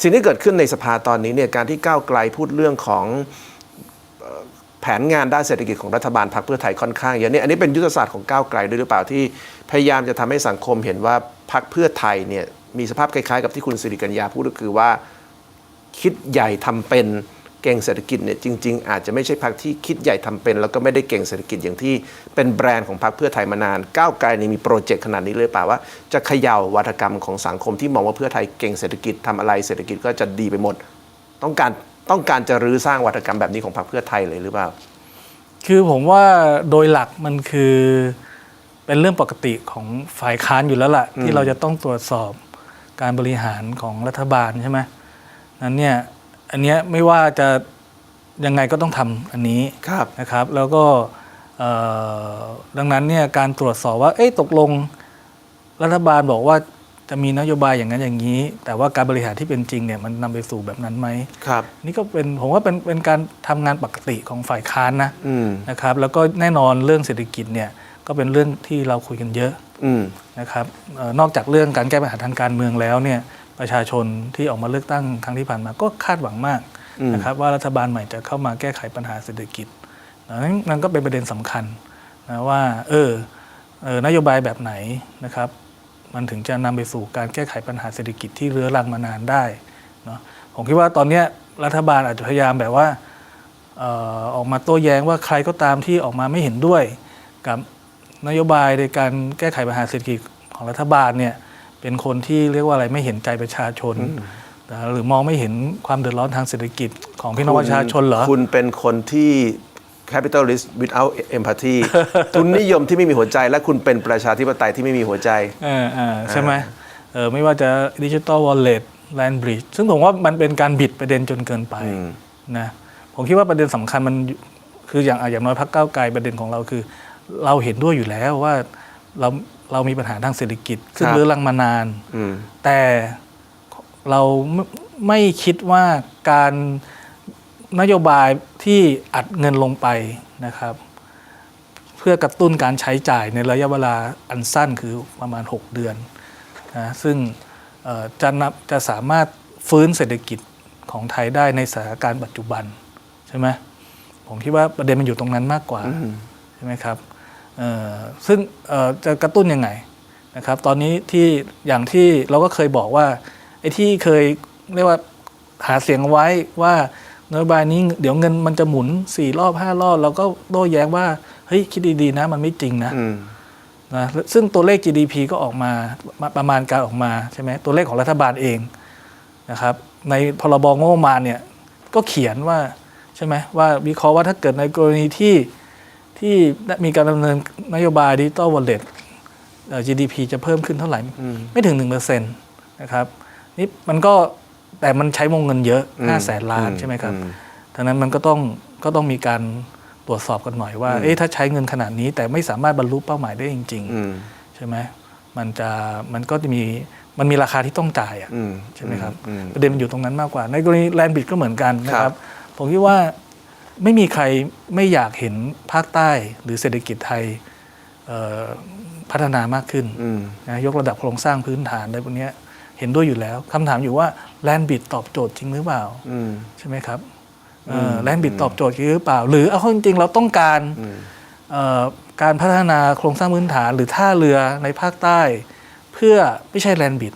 สิ่งที่เกิดขึ้นในสภาตอนนี้เนี่ยการที่ก้าวไกลพูดเรื่องของแผนงานด้านเศรษฐกิจของรัฐบาลพรรคเพื่อไทยค่อนข้างเยอะเนี่ยอันนี้เป็นยุทธศาสตร์ของก้าวไกลด้วยหรือเปล่าที่พยายามจะทำให้สังคมเห็นว่าพรรคเพื่อไทยเนี่ยมีสภาพคล้ายๆ กับที่คุณสิริกัญญาพูดก็คือว่า คิดใหญ่ทำเป็น เก่งเศรษฐกิจเนี่ยจริง ๆ อาจจะไม่ใช่พรรคที่คิดใหญ่ทำเป็น แล้วก็ไม่ได้เก่งเศรษฐกิจอย่างที่เป็นแบรนด์ของพรรคเพื่อไทยมานานก้าวไกลนี่มีโปรเจกต์ขนาดนี้เลยหรือเปล่าว่าจะเขย่าวัฒกรรมของสังคมที่มองว่าเพื่อไทยเก่งเศรษฐกิจทำอะไรเศรษฐกิจก็จะดีไปหมด ต้องการต้องการจะรื้อสร้างวัฒกรรมแบบนี้ของพรรคเพื่อไทยเลยหรือเปล่า คือผมว่าโดยหลักมันคือเป็นเรื่องปกติของฝ่ายค้านอยู่แล้วล่ะ ที่เราจะต้องตรวจสอบการบริหารของรัฐบาลใช่ไหมนั้นเนี่ย อันเนี้ยไม่ว่าจะยังไงก็ต้องทำอันนี้ครับ นะครับ แล้วก็เอ่อดังนั้นเนี่ยการตรวจสอบว่าเอ๊ะตกลงรัฐบาลบอกว่าจะมีนโยบายอย่างนั้นอย่างนี้ แต่ว่าการบริหารที่เป็นจริงเนี่ยมันนำไปสู่แบบนั้นไหม ครับ นี่ก็เป็นผมว่าเป็นเป็นการทำงานปกติของฝ่ายค้านนะอืม นะครับ แล้วก็แน่นอนเรื่องเศรษฐกิจเนี่ยก็เป็นเรื่องที่เราคุยกันเยอะอืม นะครับเออนอกจากเรื่องการแก้ปัญหาทางการเมืองแล้วเนี่ย ประชาชนที่ออกมาเลือกตั้งครั้งที่ผ่านมาก็คาดหวังมากอืมนะครับว่ารัฐบาลใหม่จะเข้ามาแก้ไขปัญหาเศรษฐกิจนั้นนั่นก็เป็นประเด็นสำคัญนะว่าเออเออนโยบายแบบไหนนะครับมันถึงจะนำไปสู่การแก้ไขปัญหาเศรษฐกิจที่เรื้อรังมานานได้เนาะผมคิดว่าตอนเนี้ยรัฐบาลอาจจะพยายามแบบว่าเอ่อออกมาโต้แย้งว่าใครก็ตามที่ออกมาไม่เห็นด้วยกับนโยบายในการแก้ไขปัญหาเศรษฐกิจของรัฐบาลเนี่ย เป็นคนที่เรียกว่าอะไรไม่เห็นใจประชาชนนะหรือมองไม่เห็นความเดือดร้อนทางเศรษฐกิจของพี่น้องประชาชนเหรอ คุณเป็นคนที่ capitalist without empathy ทุนนิยมที่ไม่มีหัวใจ และคุณเป็นประชาธิปไตยที่ไม่มีหัวใจเออเออใช่ไหมเออไม่ว่าจะดิจิ t a ลวอลเล็ตแลนบริดซึ่งผมว่ามันเป็นการบิดประเด็นจนเกินไปอืมนะผมคิดว่าประเด็นสำคัญมันอยู่คืออย่างอะอย่างน้อยพักเก้าวไกลประเด็นของเราคือ เราเห็นด้วยอยู่แล้วว่าเรา เรามีปัญหาทางเศรษฐกิจซึ่งครับเรื้อรังมานานอืมแต่เราไม่ไม่คิดว่าการนโยบายที่อัดเงินลงไปนะครับ เพื่อกระตุ้นการใช้จ่ายในระยะเวลาอันสั้นคือประมาณ 6 เดือนนะซึ่งเอ่อจะนับจะสามารถฟื้นเศรษฐกิจของไทยได้ในสถานการณ์ปัจจุบัน ใช่ไหมผมคิดว่าประเด็นมันอยู่ตรงนั้นมากกว่า ใช่ไหมครับเอ่อ ซึ่งเอ่อจะกระตุ้นยังไงนะครับตอนนี้ที่อย่างที่เราก็เคยบอกว่าไอ้ที่เคยเรียกว่าหาเสียงเอาไว้ว่านโยบายนี้เดี๋ยวเงินมันจะหมุนสี่รอบห้ารอบเราก็โต้แย้งว่าเฮ้ยคิดดีๆนะมันไม่จริงนะอืมนะซึ่งตัวเลข GDP ก็ออกมามาประมาณการออกมาใช่ไหมตัวเลขของรัฐบาลเองนะครับในพรบงบประมาณเนี่ยก็เขียนว่าใช่ไหมว่าวิเคราะห์ว่าถ้าเกิดในกรณีที่ ที่มีการดำเนินนโยบายดิจิตอลวอลเล็ต GDP จะเพิ่มขึ้นเท่าไหร่ ไม่ถึง 1%นะครับนี่มันก็แต่มันใช้วงเงินเยอะอืม5แสนล้านอืมใช่ไหมครับอืมดังนั้นมันก็ต้องก็ต้องมีการตรวจสอบกันหน่อยว่า เอ๊ะถ้าใช้เงินขนาดนี้แต่ไม่สามารถบรรลุเป้าหมายได้จริงอืมๆใช่ไหมมันจะมันก็จะมีมันมีราคาที่ต้องจ่ายอะอืมใช่ไหมครับอืมประเด็นมันอยู่ตรงนั้นมากกว่า ในกรณีแลนบิดก็เหมือนกันนะคครัรับบผมคิดว่า ไม่มีใครไม่อยากเห็นภาคใต้หรือเศรษฐกิจไทยเอ่อพัฒนามากขึ้นอืมนะยกระดับโครงสร้างพื้นฐานอะไรพวกเนี้ยเห็นด้วยอยู่แล้วคำถามอยู่ว่าแลนบิดตอบโจทย์จริงหรือเปล่าอืมใช่ไหมครับแลนบิดตอบโจทย์จริงหรือเปล่า หรือเอาเข้าจริงๆเราต้องการอืมเอ่อการพัฒนาโครงสร้างพื้นฐาน หรือท่าเรือในภาคใต้ เพื่อไม่ใช่แลนบิด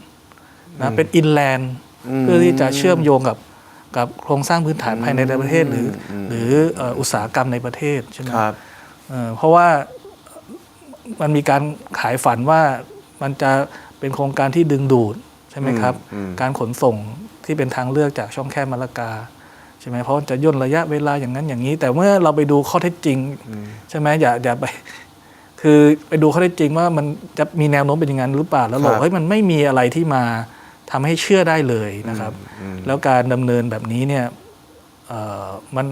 นะเป็นอินแลนด์อืมเพื่อที่จะเชื่อมโยงกับ กับโครงสร้างพื้นฐานภายในประเทศหรืออมหรือเอ่ออุตสาหกรรมในประเทศใช่ไหมครับเอ่อเพราะว่ามันมีการขายฝันว่ามันจะเป็นโครงการที่ดึงดูดใช่ไหมครับอืมการขนส่งที่เป็นทางเลือกจากช่องแคบมะละกาใช่ไหมเพราะจะย่นระยะเวลาอย่างนั้นอย่างนี้ แต่เมื่อเราไปดูข้อเท็จจริง ใช่ไหมอย่าอย่าไป คือไปดูข้อเท็จจริงว่ามันจะมีแนวโน้มเป็นอย่างนั้นหรือเปล่าแล้วบอคกรับเฮ้ยมันไม่มีอะไรที่มา ทำให้เชื่อได้เลยนะครับอืมแล้วการดำเนินแบบนี้เนี่ยเอ่อมัน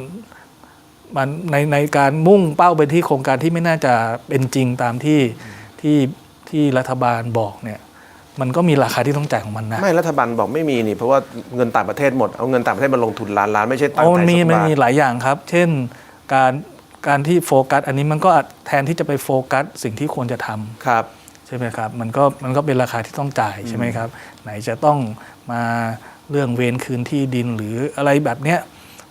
มันในในการมุ่งเป้าไปที่โครงการที่ไม่น่าจะเป็นจริงตามที่ที่ที่รัฐบาลบอกเนี่ยมันก็มีราคาที่ต้องจ่ายของมันนะ ไม่รัฐบาลบอกไม่มีนี่เพราะว่าเงินต่างประเทศหมดเอาเงินต่างประเทศมาลงทุนล้านล้านไม่ใช่ตังเอาค์มันไทยมีสักมันบาทมีหลายอย่างครับ เช่นการการที่โฟกัส อันนี้มันก็แทนที่จะไปโฟกัส สิ่งที่ควรจะทำครับใช่ไหมครับมันก็มันก็เป็นราคาที่ต้องจ่ายใช่ไหมครับ ไหนจะต้องมาเรื่องเวรคืนที่ดินหรืออะไรแบบเนี้ย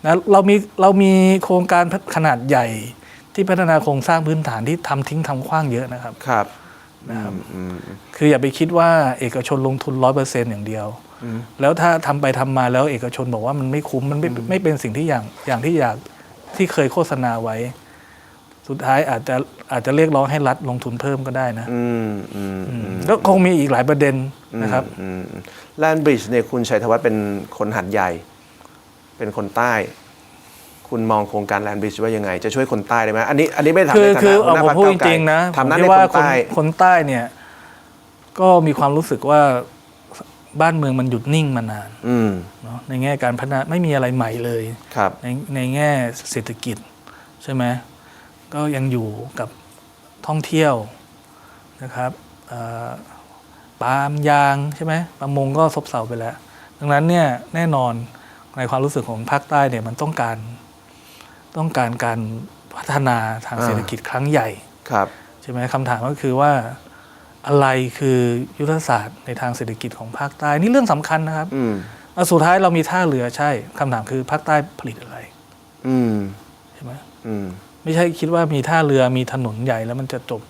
นะเรามีเรามีโครงการขนาดใหญ่ที่พัฒนาโครงสร้างพื้นฐานที่ทำทิ้งทำขว้างเยอะนะครับครับนะครับอืมคืออย่าไปคิดว่าเอกชนลงทุนร้อยเปอร์เซ็นต์อย่างเดียวอืมแล้วถ้าทำไปทำมาแล้วเอกชนบอกว่ามันไม่คุ้มมันไม่ไม่เป็นสิ่งที่อย่างอย่างที่อยากที่เคยโฆษณาไว้ สุดท้ายอาจจะอาจจะเรียกร้องให้รัฐลงทุนเพิ่มก็ได้นะอืมอืมอืมก็คงมีอีกหลายประเด็นนะครับแลนบริดจ์เนี่ยคุณชัยธวัฒน์เป็นคนหัดใหญ่ เป็นคนใต้ คุณมองโครงการแลนบริดจ์ว่ายังไง จะช่วยคนใต้ได้ไหมอันนี้อันนี้ไม่ทำคือในฐาคือนะเอาหัวหผมน้าพรรคพูดจก้าวไกลริงๆนะทำหน้าผมในคิดว่าคนคนใต้คนใต้เนี่ย ก็มีความรู้สึกว่าบ้านเมืองมันหยุดนิ่งมานานอืมเนาะในแง่การพัฒนาไม่มีอะไรใหม่เลยครับในในแง่เศรษฐกิจใช่ไหม ก็ยังอยู่กับท่องเที่ยวนะครับเอ่อปาล์มยางใช่ไหมประมงก็ซบเซาไปแล้ว ดังนั้นเนี่ยแน่นอนในความรู้สึกของภาคใต้เนี่ยมันต้องการต้องการการพัฒนาทางอ่าเศรษฐกิจครั้งใหญ่ครับใช่ไหมคำถามก็คือว่าอะไรคือยุทธศาสตร์ในทางเศรษฐกิจของภาคใต้นี่เรื่องสำคัญนะครับอืมอะสุดท้ายเรามีท่าเรือใช่คำถามคือภาคใต้ผลิตอะไร อืมใช่ไหมอืม ไม่ใช่คิดว่ามีท่าเรือมีถนนใหญ่แล้วมันจะจบ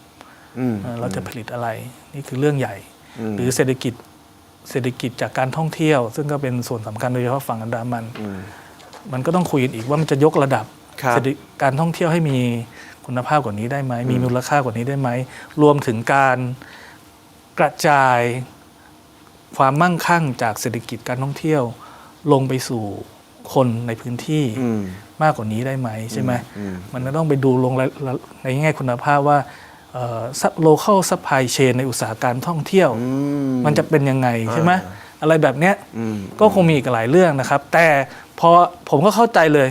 อืมเอ่อเราจะผลิตอะไร นี่คือเรื่องใหญ่มหรือเศรษฐกิจเศรษฐกิจจากการท่องเที่ยว ซึ่งก็เป็นส่วนสำคัญโดยเฉพาะฝั่งอันดามันอืมมันก็ต้องคุยกันอีกว่ามันจะยกระดับครับเศรษฐการท่องเที่ยวให้มีคุณภาพกว่านี้ได้ไหมมีมูลค่ากว่านี้ได้ไหมรวมถึงการกระจายความมั่งคั่งจากเศรษฐกิจการท่องเที่ยวลงไปสู่ คนในพื้นที่อืมมากกว่านี้ได้ไหมใช่ไหมอืมมันก็ต้องไปดูลงรายละในแง่คุณภาพว่าโลเคอลซัพพลายเชนในอุตสาหการท่องเที่ยวอืมันจะเป็นยังไงใช่ไหมอ่าอะไรแบบเนี้ยอืมก็คงมีอีกหลายเรื่องนะครับ แต่พอผมก็เข้าใจเลย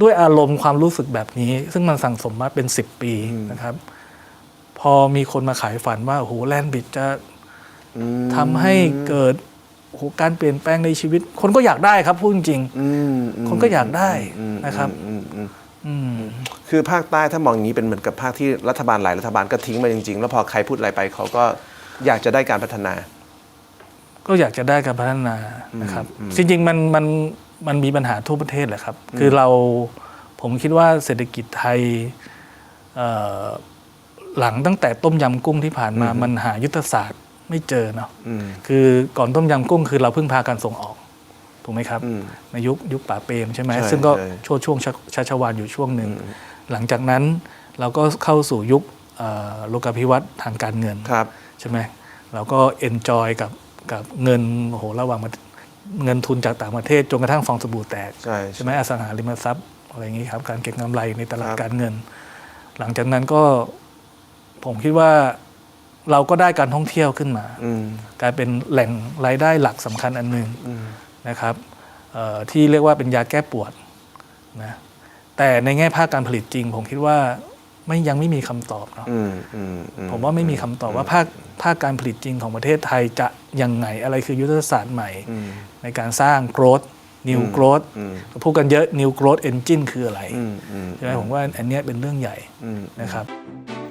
ด้วยอารมณ์ความรู้สึกแบบนี้ ซึ่งมันสั่งสมมาเป็น 10 ปีนะครับ พอมีคนมาขายฝันว่าโอ้โหแลนบิดจะอืมทำให้เกิด โอ้โหการเปลี่ยนแปลงในชีวิต คนก็อยากได้ครับพูดจริงอืมอืมคนก็อยากได้อืมนะครับอืมอืมๆอืมคือภาคใต้ถ้ามองอย่างนี้เป็นเหมือนกับภาคที่รัฐบาลหลายรัฐบาลก็ทิ้งมาจริงๆ แล้วพอใครพูดอะไรไปเขาก็อยากจะได้การพัฒนา ก็อยากจะได้การพัฒนานะครับจริงๆมันมันมันมีปัญหาทั่วประเทศแหละครับ คือเราผมคิดว่าเศรษฐกิจไทยเอ่อหลังตั้งแต่ต้มยำกุ้งที่ผ่านมามันหายุทธศาสตร์ ไม่เจอเนาะอืมคือก่อนต้มยำกุ้งคือเราพึ่งพาการส่งออกถูกไหมครับอืมในยุคยุคป่าเปรมใช่ไหมใช่ซึ่งก็ใช่ช่วงช่วงชัชชัชวานอยู่ช่วงหนึ่ง หลังจากนั้นเราก็เข้าสู่ยุคเอ่อโลกาภิวัตน์ทางการเงินครับใช่ไหมเราก็เอนจอยกับกับเงินโอ้โหระหว่างประเงินทุนจากต่างประเทศจนกระทั่งฟองสบู่แตกใช่ใช่ไหมอสังหาริมทรัพย์อะไรอย่างนี้ครับการเก็งกำไรในตลาดครับการเงิน หลังจากนั้นก็ผมคิดว่า เราก็ได้การท่องเที่ยวขึ้นมาอืมกลายเป็นแหล่งรายได้หลักสำคัญอันหนึ่งอืมนะครับเอ่อที่เรียกว่าเป็นยาแก้ปวดนะแต่ในแง่ภาคการผลิตจริง ผมคิดว่าไม่ยังไม่มีคำตอบเนาะอืมอืมอืผมว่าไม่มีคำตอบว่าภาคภาคการผลิตจริงของประเทศไทยจะยังไงอะไรคือยุทธศาสตร์ใหม่อืมในการสร้าง growth new growth อืมพูดกันเยอะ new growth engine คืออะไรอืมอืมใช่ไหมผมว่าอันเนี้ยเป็นเรื่องใหญ่อืมนะครับ